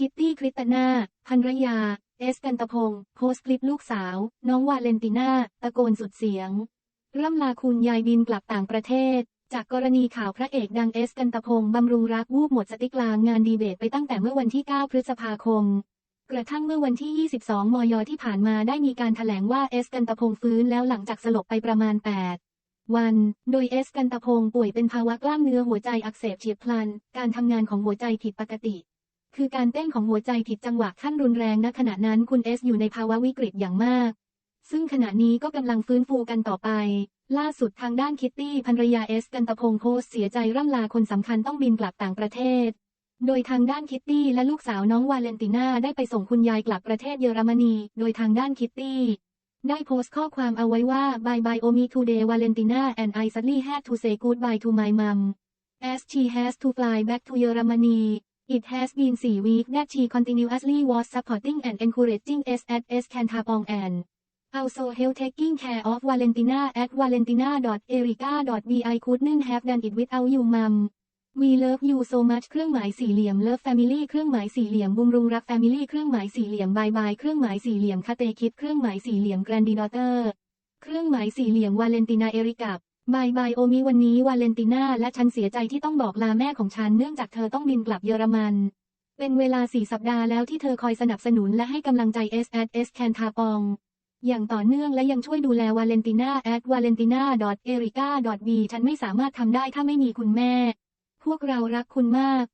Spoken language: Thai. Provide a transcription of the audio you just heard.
คิตตี้คริสตนาภรรยา เอสกันตพงศ์โพสต์คลิปลูกสาว น้องวาเลนติน่า ตะโกนสุดเสียง ร่ำลาคุณยายบินกลับต่างประเทศ จากกรณีข่าวพระเอกดังเอสกันตพงศ์บำรุงรักวูบหมดสติกลางงานดีเบตไปตั้งแต่เมื่อวันที่ 9 พฤษภาคม กระทั่งเมื่อวันที่ 22 มย ที่ผ่านมาได้มีการถแถลงว่าเอสกันตพงศ์ฟื้นแล้วหลังจากสลบไปประมาณ 8วัน โดยเอสกันตพงศ์ป่วยเป็นภาวะกล้ามเนื้อหัวใจอักเสบเฉียบพลัน การทำงานของหัวใจผิดปกติ คือการเต้นของหัวใจผิดจังหวะขั้นรุนแรงณขณะนั้นคุณเอสอยู่ในภาวะวิกฤตอย่างมาก ซึ่งขณะนี้ก็กำลังฟื้นฟูกันต่อไป ล่าสุดทางด้านคิตตี้ภรรยาเอสกันตะพงศ์โพสเสียใจร่ำลาคนสำคัญต้องบินกลับต่างประเทศ โดยทางด้านคิตตี้และลูกสาวน้องวาเลนติน่าได้ไปส่งคุณยายกลับประเทศเยอรมนี โดยทางด้านคิตตี้ได้โพสต์ข้อความเอาไว้ว่า Bye bye Omi today Valentina and I sadly had to say goodbye to my mom as she has to fly back to Germany It has been three weeks that she continuously was supporting and encouraging us at S Cantapong and also help taking care of Valentina at valentina.erica.b I couldn't have done it without you mom We love you so much เครื่องหมายสี่เหลี่ยม Love Family เครื่องหมายสี่เหลี่ยมบุมรุงรัก Family เครื่องหมายสี่เหลี่ยมบายบายเครื่องหมายสี่เหลี่ยมคาเตคิดเครื่องหมายสี่เหลี่ยม Granddaughter เครื่องหมายสี่เหลี่ยมวา บายบายโอมิวันนี้วาเลนติน่าและฉันเสียใจที่ต้องบอกลาแม่ของฉันเนื่องจากเธอต้องบินกลับเยอรมัน เป็นเวลาสี่สัปดาห์แล้วที่เธอคอยสนับสนุนและให้กำลังใจ S at S Can t a p o n g อย่างต่อเนื่องและยังช่วยดูแลวาเลนติน่า at valentina erica b ฉันไม่สามารถทำได้ถ้าไม่มีคุณแม่ พวกเรารักคุณมาก